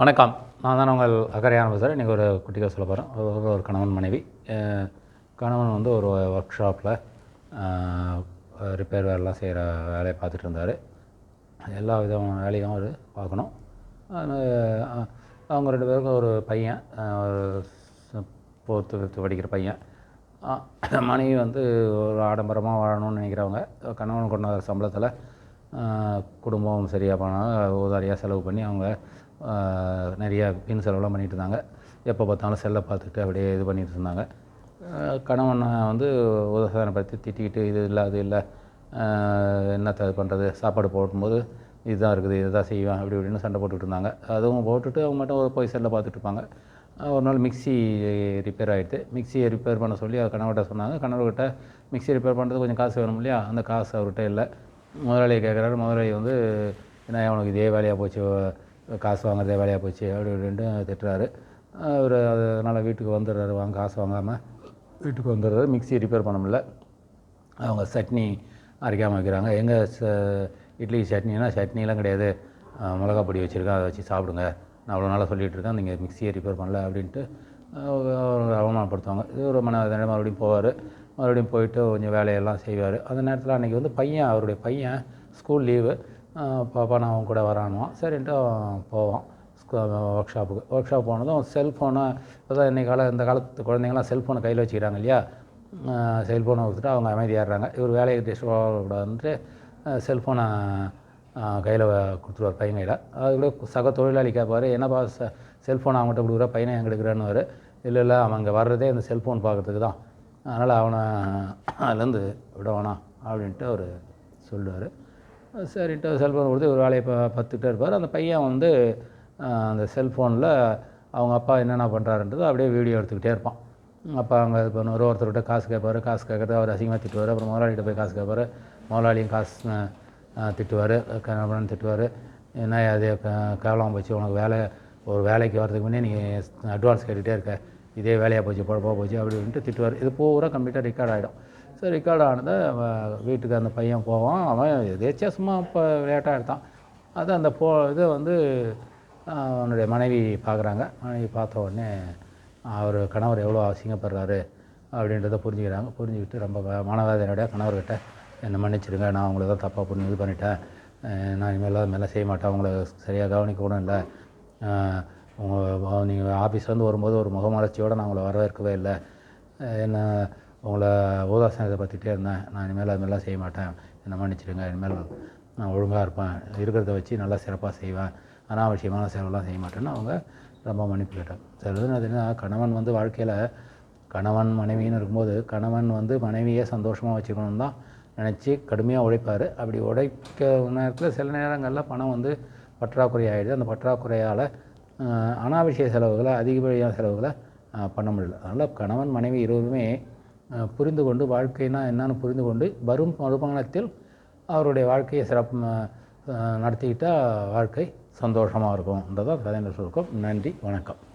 வணக்கம். நான் தான் உங்கள் அக்கறையான பேசுகிறேன் இன்றைக்கி ஒரு குட்டிக்காக சொல்ல போகிறேன் ஒரு கணவன் மனைவி. கணவன் வந்து ஒரு ஒர்க் ஷாப்பில் ரிப்பேர் வேலைலாம் செய்கிற வேலையை பார்த்துட்டு இருந்தார். எல்லா விதமான வேலையும் அவர் பார்க்கணும். அவங்க ரெண்டு பேருக்கும் ஒரு பையன் போர்த்து ஃபிஃப்த்து படிக்கிற பையன். மனைவி வந்து ஒரு ஆடம்பரமாக வாழணும்னு நினைக்கிறவங்க. கணவன் கொண்ட சம்பளத்தில் குடும்பம் சரியாக போனால் உதாரியாக செலவு பண்ணி அவங்க நிறையா நிறைய வீண் செலவுலாம் பண்ணிகிட்டு இருந்தாங்க எப்போ பார்த்தாலும் செல்லை பார்த்துட்டு அப்படியே இது பண்ணிகிட்டு இருந்தாங்க கணவனை வந்து உதசாதனை பற்றி திட்டிக்கிட்டு இது இல்லை அது இல்லை ஆஹ், என்னத்த இது பண்ணுறது சாப்பாடு போடும்போது இதுதான் இருக்குது இதுதான் செய்வேன் அப்படி இப்படின்னு சண்டை போட்டுக்கிட்டு இருந்தாங்க அதுவும் போட்டுட்டு அவங்க மட்டும் ஒரு போய் செல்லை பார்த்துட்டு இருப்பாங்க. ஒரு நாள் மிக்சி ரிப்பேர் ஆகிடுது மிக்ஸியை ரிப்பேர் பண்ண சொல்லி கணவர்கிட்ட சொன்னாங்க. கணவர்கிட்ட மிக்ஸி ரிப்பேர் பண்ணுறது கொஞ்சம் காசு வேணும் இல்லையா? அந்த காசு அவர்கிட்ட இல்லை. முதலாளியை கேட்குறாரு முதலாளி வந்து என்ன அவனுக்கு இதே வேலையாக போச்சு காசு வாங்குறதே வேலையாக போச்சு? அப்படி இப்படின்ட்டு திட்டுறாரு. அவர் அதனால் வீட்டுக்கு வந்துடுறாரு வாங்க காசு வாங்காமல் வீட்டுக்கு வந்துடுறாரு. மிக்சி ரிப்பேர் பண்ண முடியல. அவங்க சட்னி அரைக்காமல் வைக்கிறாங்க. எங்கே ச இட்லி சட்னினா சட்னிலாம் கிடையாது. மிளகா பொடி வச்சுருக்கேன் அதை வச்சு சாப்பிடுங்க. நான் அவ்வளோ நாளாக சொல்லிகிட்டு இருக்கேன் நீங்கள் மிக்ஸியை ரிப்பேர் பண்ணல அப்படின்ட்டு அவங்க அவமானப்படுத்துவாங்க. இது ஒரு மன மறுபடியும் போவார். மறுபடியும் போயிட்டு கொஞ்சம் வேலையெல்லாம் செய்வார். அந்த நேரத்தில் அன்றைக்கி வந்து பையன் அவருடைய பையன் ஸ்கூல் லீவு பாப்பா நான் அவன் கூட வரானுவான் சரின்ட்டு போவான். ஒர்க் ஷாப்புக்கு ஒர்க் ஷாப் போனதும் செல்ஃபோனை அதான் இன்னைக்கு கால இந்த காலத்து குழந்தைங்களாம் செல்ஃபோனை கையில் வச்சுக்கிறாங்க இல்லையா? செல்ஃபோனை கொடுத்துட்டு அவங்க அமைதியாடுறாங்க இவர் வேலையை டிஸ்டர்ப் செல்ஃபோனை கையில் கொடுத்துருவார் பையன் கையில். அதுக்குள்ளே சக தொழிலாளி கேட்பார் என்னப்பா செ செல்ஃபோன் அவங்ககிட்ட கொடுக்குற? பையனை எங்கே எடுக்கிறேன்னு இல்லை இல்லை அவங்க வர்றதே இந்த செல்ஃபோன் பார்க்கறதுக்கு தான் அதனால் அவனை அதுலேருந்து விட வேணாம் அப்படின்ட்டு அவர் சொல்லுவார். சரின்ட்டு செல்ஃபோன் கொடுத்து ஒரு வேலையை ப பார்த்துக்கிட்டே இருப்பார். அந்த பையன் வந்து அந்த செல்ஃபோனில் அவங்க அப்பா என்னென்ன பண்ணுறாருன்றது அப்படியே வீடியோ எடுத்துக்கிட்டே இருப்பான். அப்போ அங்கே இது பண்ணுவார். ஒருத்தர்கிட்ட காசு கேட்பார். காசு கேட்கறது அவர் அசிங்கமாக திட்டுவார். அப்புறம் முதலாளிகிட்ட போய் காசு கேட்பாரு. முதலாளியும் காசு திட்டுவார். கணவன் திட்டுவார். என்ன அதே கேவலம் போச்சு. உனக்கு வேலை ஒரு வேலைக்கு வரதுக்கு முன்னே நீ அட்வான்ஸ் கேட்டுகிட்டே இருக்க. இதே வேலையாக போச்சு பொழப்பா போச்சு அப்படின்ட்டு திட்டுவார். இது பூரா கம்ப்ளீட்டாக ரெக்கார்ட் ஆகிடும் சரி ரெக்கார்ட் ஆனதை வீட்டுக்கு அந்த பையன் போவான். அவன் எதேச்சியாக சும்மா இப்போ விளையாட்டாக எடுத்தான். அது அந்த போ இதை வந்து அவனுடைய மனைவி பார்க்குறாங்க மனைவி பார்த்த உடனே அவர் கணவர் எவ்வளோ அசிங்கப்படுறாரு அப்படின்றத புரிஞ்சுக்கிறாங்க. புரிஞ்சுக்கிட்டு ரொம்ப வ- கணவர்கிட்ட என்னை மன்னிச்சிடுங்க நான் அவங்கள தான் தப்பாக பண்ணி இது பண்ணிட்டேன். நான் இனிமேல் அது மேலே செய்ய மாட்டேன். அவங்கள சரியாக கவனிக்க கூட இல்லை நீங்கள் ஆஃபீஸ்லேருந்து வரும்போது ஒரு முகமலர்ச்சியோடு நான் உங்களை வரவேற்கவே இல்லை. என்ன உங்களை ஊதாசனத்தை பற்றிட்டே இருந்தேன். நான் இனிமேல் அதுமாதிரிலாம் செய்ய மாட்டேன். என்ன மன்னிச்சிடுங்க இனிமேல் நான் ஒழுங்காக இருப்பேன். இருக்கிறத வச்சு நல்லா சிறப்பாக செய்வேன். அனாவசியமான செலவெல்லாம் செய்ய மாட்டேன்னு அவங்க ரொம்ப மன்னிப்பு கேட்டேன் சிலது என்னதுன்னா கணவன் வந்து வாழ்க்கையில் கணவன் மனைவின்னு இருக்கும்போது கணவன் வந்து மனைவியை சந்தோஷமாக வச்சுக்கணும்னு தான் நினச்சி கடுமையாக உழைப்பார். அப்படி உழைக்க நேரத்தில் சில நேரங்களில் பணம் வந்து பற்றாக்குறை ஆகிடுது அந்த பற்றாக்குறையால் அனாவசிய செலவுகளை அதிகப்படியான செலவுகளை பண்ண முடியல. அதனால் கணவன் மனைவி இருவருமே புரிந்து கொண்டு வாழ்க்கைனா என்னன்னு புரிந்து கொண்டு வரும் வருமானத்தில் அவருடைய வாழ்க்கையை சிறப்பு நடத்திக்கிட்டால் வாழ்க்கை சந்தோஷமாக இருக்கும்ன்றதான் கதை சொல்லிருக்கோம். நன்றி வணக்கம்.